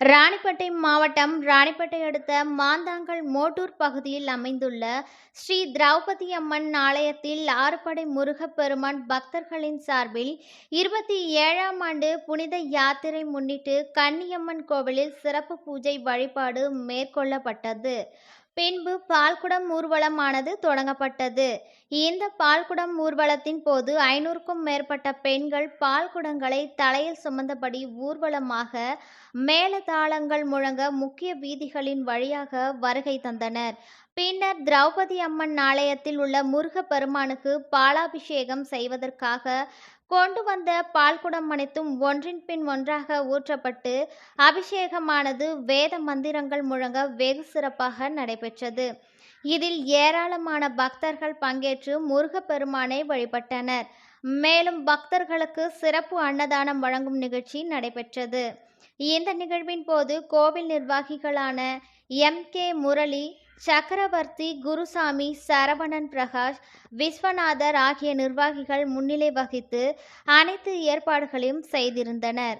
ராணிப்பேட்டை மாவட்டம் ராணிப்பேட்டை அடுத்த மாந்தாங்கல் மோட்டூர் பகுதியில் அமைந்துள்ள ஸ்ரீ திரௌபதி அம்மன் ஆலயத்தில் ஆறுபடை முருகப்பெருமான் பக்தர்களின் சார்பில் இருபத்தி ஏழாம் ஆண்டு புனித யாத்திரை முன்னிட்டு கன்னியம்மன் கோவிலில் சிறப்பு பூஜை வழிபாடு மேற்கொள்ளப்பட்டது. பின்பு பால்குடம் ஊர்வலமானது தொடங்கப்பட்டது. இந்த பால்குடம் ஊர்வலத்தின் போது ஐநூறுக்கும் மேற்பட்ட பெண்கள் பால்குடங்களை தலையில் சுமந்தபடி ஊர்வலமாக மேலதாளங்கள் முழங்க முக்கிய வீதிகளின் வழியாக வருகை தந்தனர். பின்னர் திரௌபதி அம்மன் ஆலயத்தில் உள்ள முருகப்பெருமானுக்கு பாலாபிஷேகம் செய்வதற்காக கொண்டு வந்த பால்குடம் அனைத்தும் ஒன்றின் பின் ஒன்றாக ஊற்றப்பட்டு அபிஷேகமானது வேத மந்திரங்கள் முழங்க வெகு சிறப்பாக நடைபெற்றது. இதில் ஏராளமான பக்தர்கள் பங்கேற்று முருகப்பெருமானை வழிபட்டனர். மேலும் பக்தர்களுக்கு சிறப்பு அன்னதானம் வழங்கும் நிகழ்ச்சி நடைபெற்றது. இந்த நிகழ்வின் போது கோவில் நிர்வாகிகளான எம் கே முரளி சக்கரவர்த்தி குருசாமி சரவணன் பிரகாஷ் விஸ்வநாதர் ஆகிய நிர்வாகிகள் முன்னிலை வகித்து அனைத்து ஏற்பாடுகளையும் செய்திருந்தனர்.